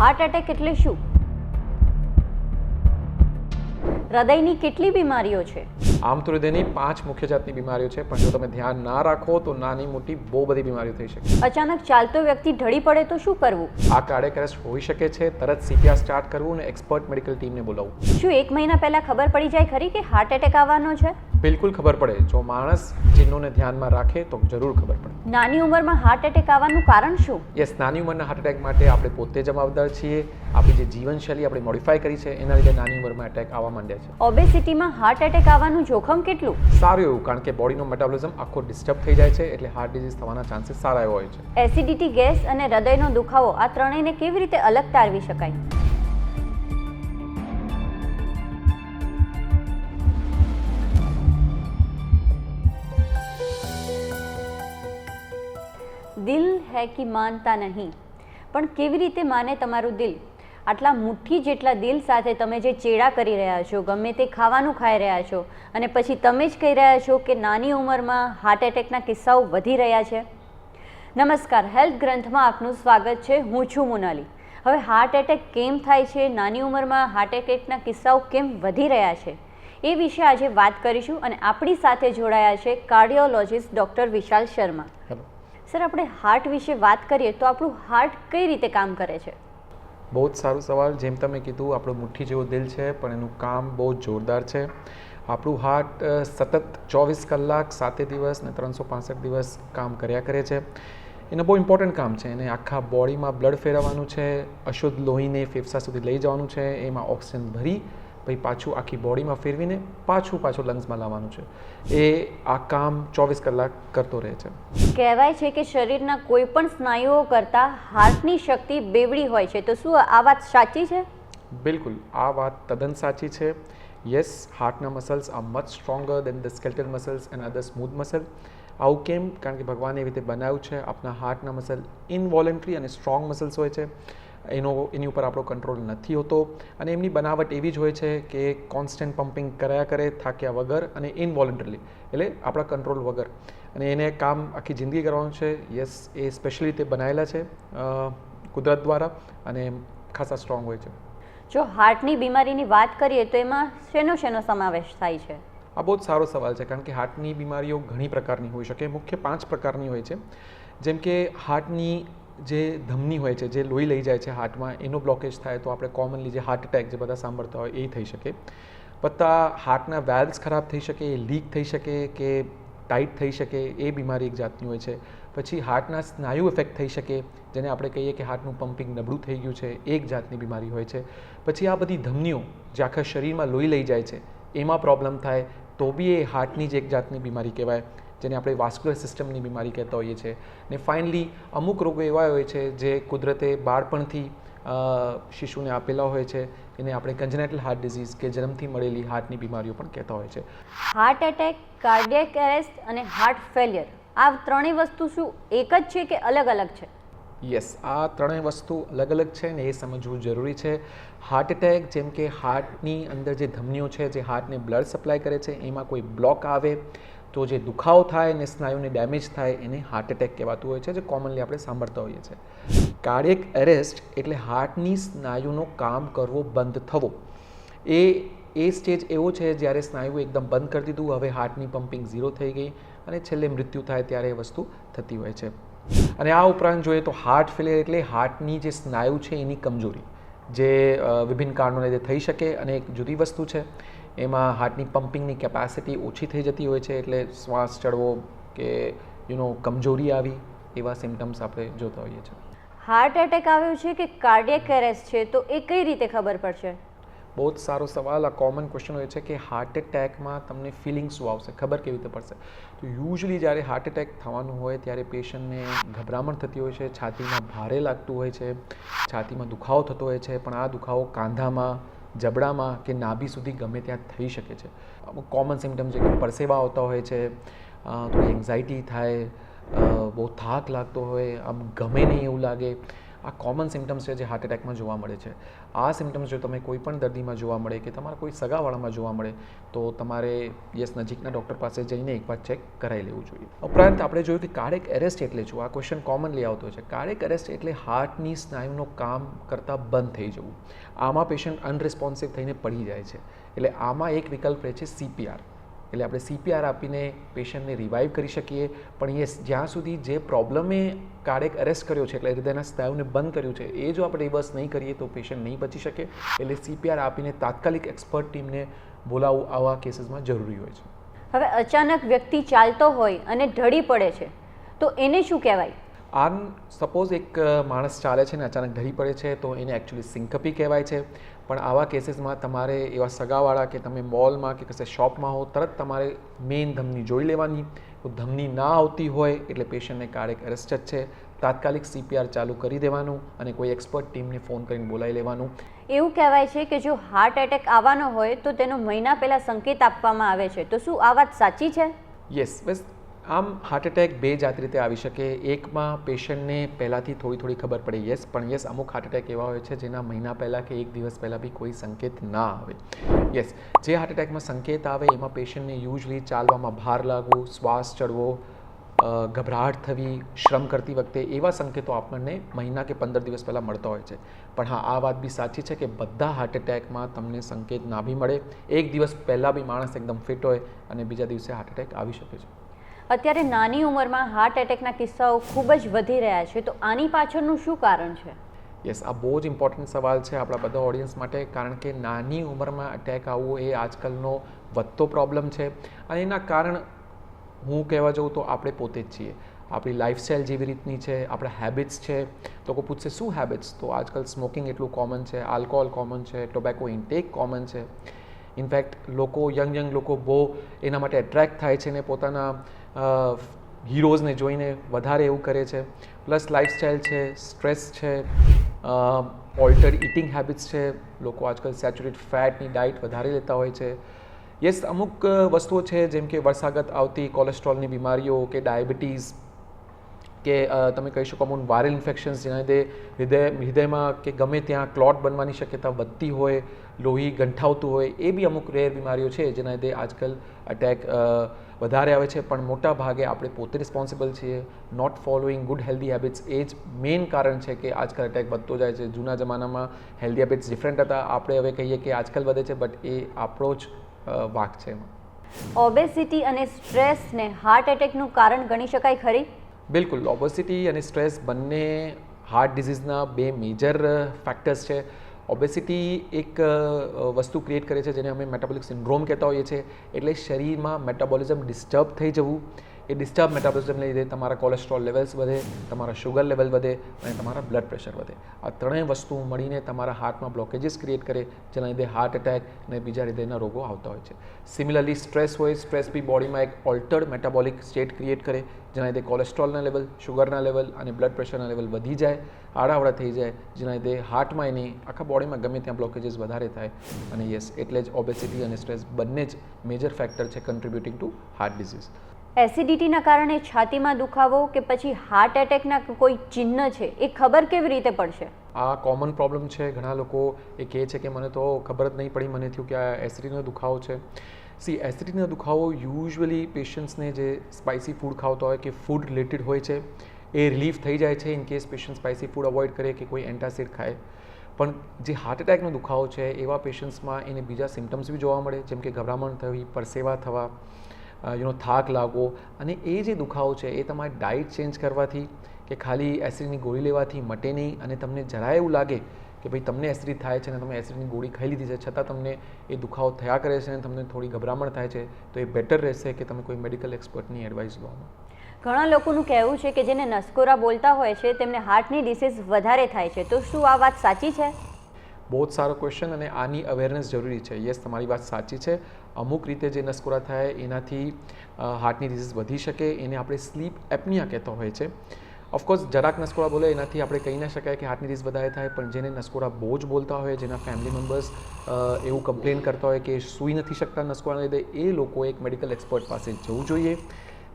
Heart attack એટલે શું? હૃદયની કેટલી બીમારીઓ છે? આમ તો હૃદયની પાંચ મુખ્ય જાતની બીમારીઓ છે પણ જો તમે ધ્યાન ના રાખો તો નાની મોટી બહુ બધી બીમારીઓ થઈ શકે અચાનક ચાલતો વ્યક્તિ ઢળી પડે તો શું કરવું? આ કાર્ડિયક એરેસ્ટ હોઈ શકે છે તરત સીપીઆર સ્ટાર્ટ કરવું અને એક્સપર્ટ મેડિકલ ટીમને બોલાવવું. શું એક મહિના પહેલા ખબર પડી જાય ખરી કે હાર્ટ એટેક આવવાનો છે? બિલકુલ ખબર પડે. જો માણસ ચિહ્નોને ધ્યાનમાં રાખે તો જરૂર ખબર પડે. નાની ઉંમરમાં હાર્ટ એટેક આવવાનું કારણ શું? યસ નાની ઉંમરના હાર્ટ એટેક માટે આપણે પોતે જવાબદાર છીએ. આપણી જે જીવનશૈલી આપણે મોડિફાઈ કરી છે એના લીધે નાની ઉંમરમાં એટેક આવવા માંડ્યા છે. ઓબેસિટીમાં હાર્ટ એટેક આવવાનું જોખમ કેટલું? સારું એવું કારણ કે બોડીનો મેટાબોલિઝમ આખો ડિસ્ટર્બ થઈ જાય છે એટલે હાર્ટ ડિઝીઝ થવાના ચાન્સીસ સારા એવા હોય છે. એસિડિટી ગેસ અને હૃદયનો દુખાવો આ ત્રણેયને કેવી રીતે અલગ તારવી શકાય? દિલ હે કી માનતા નહીં. પણ કેવી રીતે માને તમારું દિલ? આટલા મુઠ્ઠી જેટલા દિલ સાથે તમે જે ચેડા કરી રહ્યા છો ગમે તે ખાવાનું ખાઈ રહ્યા છો અને પછી તમે જ કહી રહ્યા છો કે નાની ઉંમરમાં હાર્ટ એટેકના કિસ્સાઓ વધી રહ્યા છે. નમસ્કાર હેલ્થ ગ્રંથમાં આપનું સ્વાગત છે. હું છું મોનાલી. હવે હાર્ટ એટેક કેમ થાય છે? નાની ઉંમરમાં હાર્ટ એટેકના કિસ્સાઓ કેમ વધી રહ્યા છે? એ વિશે આજે વાત કરીશું અને આપણી સાથે જોડાયા છે cardiologist doctor Vishal Sharma. Hello sir આપણે હાર્ટ વિશે વાત કરીએ તો આપણું હાર્ટ કઈ રીતે કામ કરે છે? બહુ જ સારો સવાલ. જેમ તમે કીધું, આપણું મુઠ્ઠી જેવો દિલ છે, પણ એનું કામ બહુ જોરદાર છે. આપણું હાર્ટ સતત ચોવીસ કલાક સાતે દિવસ ને ત્રણસો પાંસઠ દિવસ કામ કર્યા કરે છે. એનું બહુ ઇમ્પોર્ટન્ટ કામ છે. એને આખા બોડીમાં બ્લડ ફેરવવાનું છે. અશુદ્ધ લોહીને ફેફસા સુધી લઈ જવાનું છે. એમાં ઓક્સિજન ભરી પછી પાછું આખી બોડીમાં ફેરવીને પાછું પાછું લંગ્સમાં લાવવાનું છે. એ આ કામ ચોવીસ કલાક કરતો રહે છે. કહેવાય છે કે શરીરના કોઈ પણ સ્નાયુઓ કરતાં હાર્ટની શક્તિ બેવડી હોય છે. તો શું આ વાત સાચી છે? બિલકુલ. આ વાત તદ્દન સાચી છે. Yes હાર્ટના muscles are much stronger than the skeletal muscles and other smooth muscle આવું કેમ? કારણ કે ભગવાને એવી રીતે બનાવ્યું છે. આપણા હાર્ટના મસલ ઇનવોલેન્ટરી અને સ્ટ્રોંગ મસલ્સ હોય છે. એનો એની ઉપર આપણો કંટ્રોલ નથી હોતો. અને એમની બનાવટ એવી જ હોય છે કે કોન્સ્ટન્ટ પમ્પિંગ કર્યા કરે થાક્યા વગર અને ઇનવોલેન્ટરીલી એટલે આપણા કંટ્રોલ વગર. અને એને કામ આખી જિંદગી કરવાનું છે. યસ એ સ્પેશિયલી તે બનાવેલા છે કુદરત દ્વારા અને ખાસા સ્ટ્રોંગ હોય છે. જો હાર્ટની બીમારીની વાત કરીએ તો એમાં શેનો શેનો સમાવેશ થાય છે? આ બહુ જ સારો સવાલ છે કારણ કે હાર્ટની બીમારીઓ ઘણી પ્રકારની હોઈ શકે. મુખ્ય પાંચ પ્રકારની હોય છે. જેમ કે હાર્ટની જે ધમની હોય છે, જે લોહી લઈ જાય છે હાર્ટમાં, એનો બ્લોકેજ થાય તો આપણે કોમનલી જે હાર્ટ એટેક જે બધા સાંભળતા હોય એ થઈ શકે. પત્તા હાર્ટના વેલ્સ ખરાબ થઈ શકે એ લીક થઈ શકે કે ટાઈટ થઈ શકે એ બીમારી એક જાતની હોય છે. પછી હાર્ટના સ્નાયુ ઇફેક્ટ થઈ શકે, જેને આપણે કહીએ કે હાર્ટનું પમ્પિંગ નબળું થઈ ગયું છે એક જાતની બીમારી હોય છે. પછી આ બધી ધમનીઓ જે આખા શરીરમાં લોહી લઈ જાય છે, એમાં પ્રોબ્લેમ થાય તો બી એ હાર્ટની જ એક જાતની બીમારી કહેવાય. જેને આપણે વાસ્ક્યુલર સિસ્ટમની બીમારી કહેતા હોઈએ છીએ. ને ફાઇનલી અમુક રોગો એવા હોય છે જે કુદરતે બાળપણથી શિશુને આપેલા હોય છે. એને આપણે કન્જનેટલ હાર્ટ ડિઝીઝ કે જન્મથી મળેલી હાર્ટની બીમારીઓ પણ કહેતા હોય છે. હાર્ટ એટેક કાર્ડિયક એરેસ્ટ અને હાર્ટ ફેલિયર આ ત્રણેય વસ્તુ શું એક જ છે કે અલગ અલગ છે? યસ આ ત્રણેય વસ્તુ અલગ અલગ છે ને એ સમજવું જરૂરી છે. હાર્ટ એટેક જેમ કે હાર્ટની અંદર જે ધમનીઓ છે જે હાર્ટને બ્લડ સપ્લાય કરે છે એમાં કોઈ બ્લોક આવે તો જે દુખાવો થાય ને સ્નાયુને ડેમેજ થાય એને હાર્ટ એટેક કહેવાતું હોય છે, જે કોમનલી આપણે સાંભળતા હોઈએ છીએ. કાર્ડિયક એરેસ્ટ એટલે હાર્ટની સ્નાયુનો કામ કરવો બંધ થવો. એ એ સ્ટેજ એવો છે જ્યારે સ્નાયુ એકદમ બંધ કરી દીધું, હવે હાર્ટની પમ્પિંગ ઝીરો થઈ ગઈ અને છેલ્લે મૃત્યુ થાય ત્યારે એ વસ્તુ થતી હોય છે. અને આ ઉપરાંત જોઈએ તો હાર્ટ ફેલિયર એટલે હાર્ટની જે સ્નાયુ છે એની કમજોરી, જે વિભિન્ન કારણોને લીધે થઈ શકે અને એક જુદી વસ્તુ છે. એમાં હાર્ટની પમ્પિંગની કેપેસિટી ઓછી થઈ જતી હોય છે એટલે શ્વાસ ચડવો કે યુનો કમજોરી આવી એવા સિમ્ટમ્સ આપણે જોતા હોઈએ છીએ. હાર્ટ એટેક આવ્યો છે કે કાર્ડિયક એરેસ્ટ છે તો એ કઈ રીતે ખબર પડશે? બહુ જ સારો સવાલ. આ કોમન ક્વેશ્ચન હોય છે કે હાર્ટ એટેકમાં તમને ફિલિંગ શું આવશે? ખબર કેવી રીતે પડશે? તો યુઝલી જ્યારે હાર્ટ એટેક થવાનું હોય ત્યારે પેશન્ટને ગભરામણ થતી હોય છે છાતીમાં ભારે લાગતું હોય છે છાતીમાં દુખાવો થતો હોય છે પણ આ દુખાવો કાંધામાં જબડામાં કે નાભી સુધી ગમે ત્યાં થઈ શકે છે. અમુક કોમન સિમ્ટમ છે કે પરસેવા આવતા હોય છે થોડી એન્ઝાયટી થાય બહુ થાક લાગતો હોય, આમ ગમે નહીં એવું લાગે આ કોમન સિમ્ટમ્સ છે જે હાર્ટ એટેકમાં જોવા મળે છે. આ સિમ્ટમ્સ જો તમે કોઈ પણ દર્દીમાં જોવા મળે કે તમારા કોઈ સગાવાળામાં જોવા મળે, તો તમારે યસ નજીકના ડૉક્ટર પાસે જઈને એકવાર ચેક કરાવી લેવું જોઈએ. ઉપરાંત આપણે જોયું કે કાર્ડિક એરેસ્ટ એટલે શું? આ ક્વેશ્ચન કોમનલી આવતો છે. કાર્ડિક એરેસ્ટ એટલે હાર્ટની સ્નાયુનું કામ કરતાં બંધ થઈ જવું. આમાં પેશન્ટ અનરિસ્પોન્સિવ થઈને પડી જાય છે. એટલે આમાં એક વિકલ્પ રહે છે સીપીઆર એટલે આપણે સીપીઆર આપીને પેશન્ટને રિવાઇવ કરી શકીએ. પણ યસ જ્યાં સુધી જે પ્રોબ્લમે કાર્ડેક અરેસ્ટ કર્યો છે એટલે હૃદયના સ્નાયુને બંધ કર્યું છે એ જો આપણે રિવર્સ નહીં કરીએ તો પેશન્ટ નહીં બચી શકે. એટલે સીપીઆર આપીને તાત્કાલિક એક્સપર્ટ ટીમને બોલાવવું આવા કેસીસમાં જરૂરી હોય છે. હવે અચાનક વ્યક્તિ ચાલતો હોય અને ઢળી પડે છે તો એને શું કહેવાય? આમ સપોઝ એક માણસ ચાલે છે ને અચાનક ઢળી પડે છે તો એને એકચ્યુઅલી સિંકપી કહેવાય છે. પણ આવા કેસીસમાં તમારે એવા સગાવાળા કે તમે મોલમાં કે કશે શોપમાં હો તરત તમારે મેઇન ધમની જોઈ લેવાની. તો ધમની ના આવતી હોય એટલે પેશન્ટને કાર્ડિક અરેસ્ટ જ છે. તાત્કાલિક સીપીઆર ચાલુ કરી દેવાનું અને કોઈ એક્સપર્ટ ટીમને ફોન કરીને બોલાવી લેવાનું. એવું કહેવાય છે કે જો હાર્ટ એટેક આવવાનો હોય તો તેનો મહિના પહેલાં સંકેત આપવામાં આવે છે. તો શું આ વાત સાચી છે? યસ બસ આમ હાર્ટ એટેક બે જાત રીતે આવી શકે. એકમાં પેશન્ટને પહેલાંથી થોડી થોડી ખબર પડે યસ પણ યસ અમુક હાર્ટ એટેક એવા હોય છે જેના મહિના પહેલાં કે એક દિવસ પહેલાં બી કોઈ સંકેત ના આવે. યસ જે હાર્ટ એટેકમાં સંકેત આવે એમાં પેશન્ટને યુઝલી ચાલવામાં ભાર લાગવો, શ્વાસ ચડવો ગભરાટ થવી, શ્રમ કરતી વખતે એવા સંકેતો આપણને મહિના કે પંદર દિવસ પહેલાં મળતા હોય છે. પણ હા, આ વાત બી સાચી છે કે બધા હાર્ટ એટેકમાં તમને સંકેત ના બી મળે. એક દિવસ પહેલાં બી માણસ એકદમ ફિટ હોય અને બીજા દિવસે હાર્ટ એટેક આવી શકે છે. અત્યારે નાની ઉંમરમાં હાર્ટ એટેકના કિસ્સાઓ ખૂબ જ વધી રહ્યા છે. તો આની પાછળનું શું કારણ છે? યસ આ બહુ જ ઇમ્પોર્ટન્ટ સવાલ છે આપણા બધા ઓડિયન્સ માટે, કારણ કે નાની ઉંમરમાં અટેક આવવું એ આજકાલનો વધતો પ્રોબ્લેમ છે. અને એના કારણ હું કહેવા જાઉં તો આપણે પોતે જ છીએ. આપણી લાઇફસ્ટાઈલ જેવી રીતની છે, આપણા હેબિટ્સ છે. લોકો પૂછશે, શું હેબિટ્સ તો આજકાલ સ્મોકિંગ એટલું કોમન છે આલ્કોહોલ કોમન છે ટોબેકો ઇન્ટેક કોમન છે. ઇનફેક્ટ લોકો યંગ યંગ લોકો બહુ એના માટે એટ્રેક્ટ થાય છે ને પોતાના હીરોઝને જોઈને વધારે એવું કરે છે. પ્લસ લાઇફસ્ટાઇલ છે સ્ટ્રેસ છે ઓલ્ટર ઇટિંગ હેબિટ્સ છે. લોકો આજકાલ સેચ્યુરેટ ફેટની ડાયટ વધારે લેતા હોય છે. યસ અમુક વસ્તુઓ છે જેમ કે વર્ષાગત આવતી કોલેસ્ટ્રોલની બીમારીઓ કે ડાયાબિટીસ કે તમે કહી શકો અમુક વાયરલ ઇન્ફેક્શન્સ જેના લીધે હૃદય, હૃદયમાં કે ગમે ત્યાં ક્લોટ બનવાની શક્યતા વધતી હોય. લોહી ગંઠાવતું હોય એ બી અમુક રેર બીમારીઓ છે જેના લીધે આજકાલ અટેક વધારે આવે છે. પણ મોટા ભાગે આપણે પોતે રિસ્પોન્સિબલ છીએ. Not following good healthy habits એ જ મેઇન કારણ છે કે આજકાલ અટેક વધતો જાય છે. જૂના જમાનામાં હેલ્ધી હેબિટ્સ ડિફરન્ટ હતા. આપણે હવે કહીએ કે આજકાલ વધે છે બટ એ આપણો જ વાક છે એમાં. ઓબેસિટી અને સ્ટ્રેસને હાર્ટ એટેકનું કારણ ગણી શકાય ખરી? બિલકુલ. ઓબેસિટી અને સ્ટ્રેસ બંને હાર્ટ ડિઝીઝના બે મેજર ફેક્ટર્સ છે. ઓબેસિટી એક વસ્તુ ક્રિએટ કરે છે જેને અમે મેટાબોલિક સિન્ડ્રોમ કહેતા હોઈએ છીએ. એટલે શરીરમાં મેટાબોલિઝમ ડિસ્ટર્બ થઈ જવું એ ડિસ્ટર્બ મેટાબોલિઝમને લીધે તમારા કોલેસ્ટ્રોલ લેવલ્સ વધે, તમારા શુગર લેવલ વધે અને તમારા બ્લડ પ્રેશર વધે. આ ત્રણેય વસ્તુ મળીને તમારા હાર્ટમાં બ્લોકેજીસ ક્રિએટ કરે, જેના લીધે હાર્ટ એટેક અને બીજા હૃદયના રોગો આવતા હોય છે. સિમિલરલી સ્ટ્રેસ હોય સ્ટ્રેસ બી બોડીમાં એક ઓલ્ટર્ડ મેટાબોલિક સ્ટેટ ક્રિએટ કરે, જેના લીધે કોલેસ્ટ્રોલના લેવલ શુગરના લેવલ અને બ્લડ પ્રેશરના લેવલ વધી જાય આડાવડા થઈ જાય, જેના લીધે હાર્ટમાં એની આખા બોડીમાં ગમે ત્યાં બ્લોકેજીસ વધારે થાય. અને યસ એટલે જ ઓબેસિટી અને સ્ટ્રેસ બંને જ મેજર ફેક્ટર છે કન્ટ્રીબ્યુટિંગ ટુ હાર્ટ ડિઝીઝ એસિડિટીના કારણે છાતીમાં દુખાવો કે પછી હાર્ટ એટેકના કોઈ ચિહ્ન છે, એ ખબર કેવી રીતે પડશે? આ કોમન પ્રોબ્લેમ છે, ઘણા લોકો એ કહે છે કે મને તો ખબર જ નહીં પડી, મને થયું કે આ એસિડિટીનો દુખાવો છે. સી એસિડિટીનો દુખાવો યુઝ્યુઅલી પેશન્ટ્સને જે સ્પાઇસી ફૂડ ખાવતા હોય કે ફૂડ રિલેટેડ હોય છે, એ રિલીફ થઈ જાય છે in case patient spicy food avoid કરે કે કોઈ એન્ટાસિડ ખાય. પણ જે હાર્ટ એટેકનો દુખાવો છે, એવા પેશન્ટ્સમાં એને બીજા સિમ્ટમ્સ બી જોવા મળે, જેમ કે ગભરામણ થવી, પરસેવા થવા યુનો થાક લાગવો અને એ જે દુખાવો છે, એ તમારે ડાયટ ચેન્જ કરવાથી કે ખાલી એસિડની ગોળી લેવાથી મટે નહીં અને તમને જરાય એવું લાગે કે ભાઈ તમને એસિડ થાય છે અને તમે એસિડની ગોળી ખાઈ લીધી છે, છતાં તમને એ દુખાવો થયા કરે છે અને તમને થોડી ગભરામણ થાય છે, તો એ બેટર રહેશે કે તમે કોઈ મેડિકલ એક્સપર્ટની એડવાઇસ લો. ઘણા લોકોનું કહેવું છે કે જેને નસકોરા બોલતા હોય છે, તેમને હાર્ટની ડિસીઝ વધારે થાય છે. તો શું આ વાત સાચી છે? બહુ જ સારો ક્વેશ્ચન અને આની અવેરનેસ જરૂરી છે. યસ તમારી વાત સાચી છે. અમુક રીતે જે નસકોરા થાય, એનાથી હાર્ટની ડિઝીઝ વધી શકે, એને આપણે સ્લીપ એપનિયા કહેતો હોય છે. ઓફકોર્સ જરાક નસકોરા બોલે, એનાથી આપણે કહી ના શકાય કે હાર્ટની ડિઝીઝ વધારે થાય, પણ જેને નસકોરા બહુ જ બોલતા હોય, જેના ફેમિલી મેમ્બર્સ એવું કમ્પ્લેન કરતા હોય કે સૂઈ નથી શકતા નસકોરાને લીધે, એ લોકો એક મેડિકલ એક્સપર્ટ પાસે જવું જોઈએ.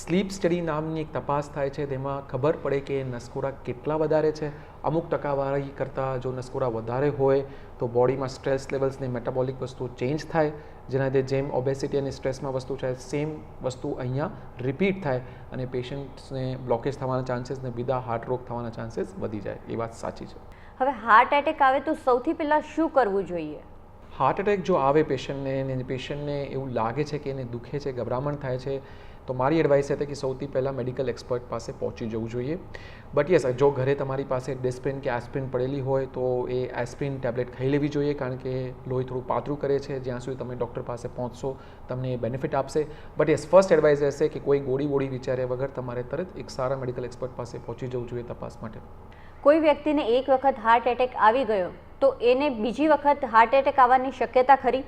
સ્લીપ સ્ટડી નામની એક તપાસ થાય છે તેમાં ખબર પડે કે નસકોરા કેટલા વધારે છે. અમુક ટકાવારી કરતાં જો નસકોરા વધારે હોય તો બોડીમાં સ્ટ્રેસ લેવલ્સને મેટાબોલિક વસ્તુ ચેન્જ થાય. જેના લીધે જેમ ઓબેસિટી અને સ્ટ્રેસમાં વસ્તુ છે સેમ વસ્તુ અહીંયા રિપીટ થાય અને પેશન્ટ્સને બ્લોકેજ થવાના ચાન્સીસ ને બીજા હાર્ટ રોગ થવાના ચાન્સીસ વધી જાય. એ વાત સાચી છે. હવે હાર્ટ એટેક આવે તો સૌથી પહેલાં શું કરવું જોઈએ? હાર્ટ એટેક જો આવે પેશન્ટને પેશન્ટને એવું લાગે છે કે એને દુખે છે ગભરામણ થાય છે તો મારી એડવાઇસ હતી કે સૌથી પહેલાં મેડિકલ એક્સપર્ટ પાસે પહોંચી જવું જોઈએ. બટ યસ જો ઘરે તમારી પાસે ડિસ્પ્રિન કે એસ્પ્રિન પડેલી હોય તો એ એસ્પ્રિન ટેબ્લેટ ખાઈ લેવી જોઈએ કારણ કે લોહી થોડું પાતળું કરે છે. જ્યાં સુધી તમે ડૉક્ટર પાસે પહોંચશો, તમને એ બેનિફિટ આપશે. બટ યસ ફર્સ્ટ એડવાઇસ રહેશે કે કોઈ ગોળી બોડી વિચાર્યા વગર તમારે તરત એક સારા મેડિકલ એક્સપર્ટ પાસે પહોંચી જવું જોઈએ તપાસ માટે. કોઈ વ્યક્તિને એક વખત હાર્ટ એટેક આવી ગયો તો એને બીજી વખત હાર્ટ એટેક આવવાની શક્યતા ખરી?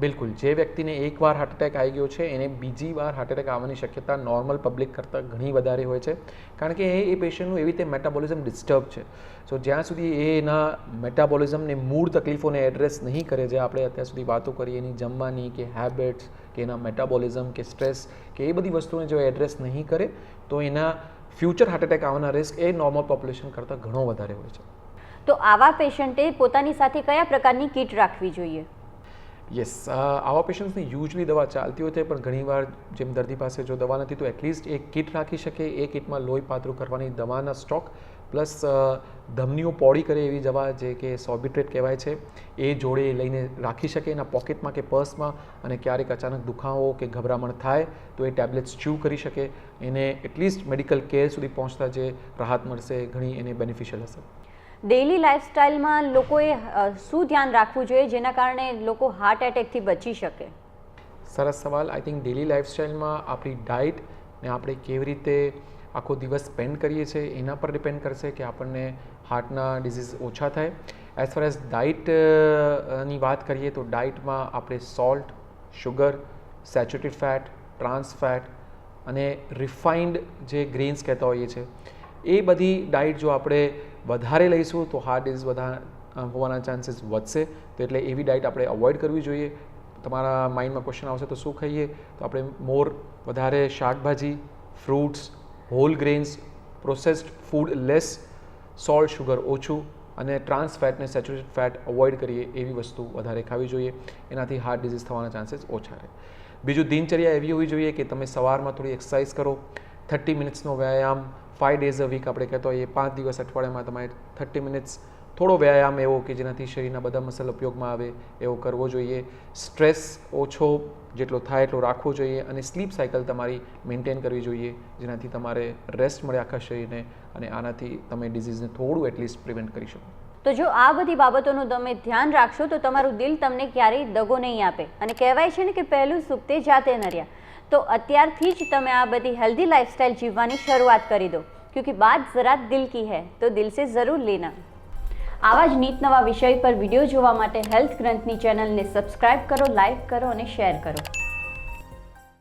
બિલકુલ. જે વ્યક્તિને એકવાર હાર્ટ એટેક આવી ગયો છે, એને બીજી વાર હાર્ટ એટેક આવવાની શક્યતા નોર્મલ પબ્લિક કરતાં ઘણી વધારે હોય છે. કારણ કે એ એ પેશન્ટનું એવી રીતે મેટાબોલિઝમ ડિસ્ટર્બ છે. સો જ્યાં સુધી એ એના મેટાબોલિઝમને મૂળ તકલીફોને એડ્રેસ નહીં કરે, જે આપણે અત્યાર સુધી વાતો કરીએ, એની જમવાની કે હેબિટ્સ કે એના મેટાબોલિઝમ કે સ્ટ્રેસ કે એ બધી વસ્તુને જો એડ્રેસ નહીં કરે, તો એના ફ્યુચર હાર્ટ એટેક આવવાના રિસ્ક એ નોર્મલ પોપ્યુલેશન કરતાં ઘણો વધારે હોય છે. તો આવા પેશન્ટે પોતાની સાથે કયા પ્રકારની કીટ રાખવી જોઈએ? યસ આવા પેશન્ટ્સની યુઝલી દવા ચાલતી હોય છે પણ ઘણીવાર જેમ દર્દી પાસે જો દવા નથી, તો એટલીસ્ટ એક કિટ રાખી શકે, એ કિટમાં લોહી પાતળું કરવાની દવાના સ્ટોક પ્લસ ધમનીઓ પોળી કરે એવી દવા જે કે સોર્બિટ્રેટ કહેવાય છે, એ જોડે લઈને રાખી શકે, એના પોકેટમાં કે પર્સમાં અને ક્યારેક અચાનક દુખાવો કે ગભરામણ થાય, તો એ ટેબ્લેટ્સ ચૂ કરી શકે, એને એટલીસ્ટ મેડિકલ કેર સુધી પહોંચતા જે રાહત મળશે, ઘણી એને બેનિફિશિયલ હશે. ડેઇલી લાઈફસ્ટાઈલમાં લોકોએ શું ધ્યાન રાખવું જોઈએ જેના કારણે લોકો હાર્ટ એટેકથી બચી શકે? સરસ સવાલ. આઈ થિંક ડેલી લાઈફસ્ટાઈલમાં આપણી ડાયટ ને આપણે કેવી રીતે આખો દિવસ સ્પેન્ડ કરીએ છીએ એના પર ડિપેન્ડ કરશે કે આપણને હાર્ટના ડિઝીઝ ઓછા થાય. એઝ ફાર એઝ ડાયટની વાત કરીએ તો ડાયટમાં આપણે salt sugar saturated fat trans fat અને રિફાઇન્ડ જે ગ્રેન્સ કહેતા હોઈએ છીએ, એ બધી ડાયટ જો આપણે વધારે લઈશું તો હાર્ટ ડિઝીઝ વધા હોવાના ચાન્સીસ વધશે. તો એટલે એવી ડાયટ આપણે અવોઇડ કરવી જોઈએ. તમારા માઇન્ડમાં ક્વેશ્ચન આવશે તો શું ખાઈએ? તો આપણે મોર વધારે શાકભાજી fruits whole grains processed food less salt sugar ઓછું અને ટ્રાન્સ ફેટ ને સેચ્યુરેટેડ ફેટ અવોઇડ કરીએ એવી વસ્તુ વધારે ખાવી જોઈએ. એનાથી હાર્ટ ડિઝીઝ થવાના ચાન્સીસ ઓછા રહે. બીજું દિનચર્યા એવી હોવી જોઈએ કે તમે સવારમાં થોડી એક્સરસાઇઝ કરો. થર્ટી મિનિટ્સનો વ્યાયામ ફાઇવ ડેઝ અ વીક આપણે કહેતો હોઈએ, પાંચ દિવસ અઠવાડિયામાં તમારે થર્ટી મિનિટ્સ થોડો વ્યાયામ એવો કે જેનાથી શરીરના બધા મસલ ઉપયોગમાં આવે એવો કરવો જોઈએ. સ્ટ્રેસ ઓછો જેટલો થાય એટલો રાખવો જોઈએ અને સ્લીપ સાયકલ તમારી મેન્ટેન કરવી જોઈએ, જેનાથી તમારે રેસ્ટ મળે આખા શરીરને અને આનાથી તમે ડિઝીઝને થોડું એટલીસ્ટ પ્રિવેન્ટ કરી શકો. તો જો આ બધી બાબતોનું તમે ધ્યાન રાખશો, તો તમારું દિલ તમને ક્યારેય દગો નહીં આપે. અને કહેવાય છે ને કે પહેલું સુખ તે જાતે નર્યા. તો અત્યારથી જ તમે આ બધી હેલ્ધી લાઇફસ્ટાઇલ જીવવાની શરૂઆત કરી દો. ક્યોંકિ બાત જરા દિલ કી હૈ, તો દિલસે જરૂર લેના. આવા જ નીત નવા વિષય પર વીડિયો જોવા માટે હેલ્થ ગ્રંથની ચેનલને સબસ્ક્રાઇબ કરો લાઇક કરો અને શેર કરો.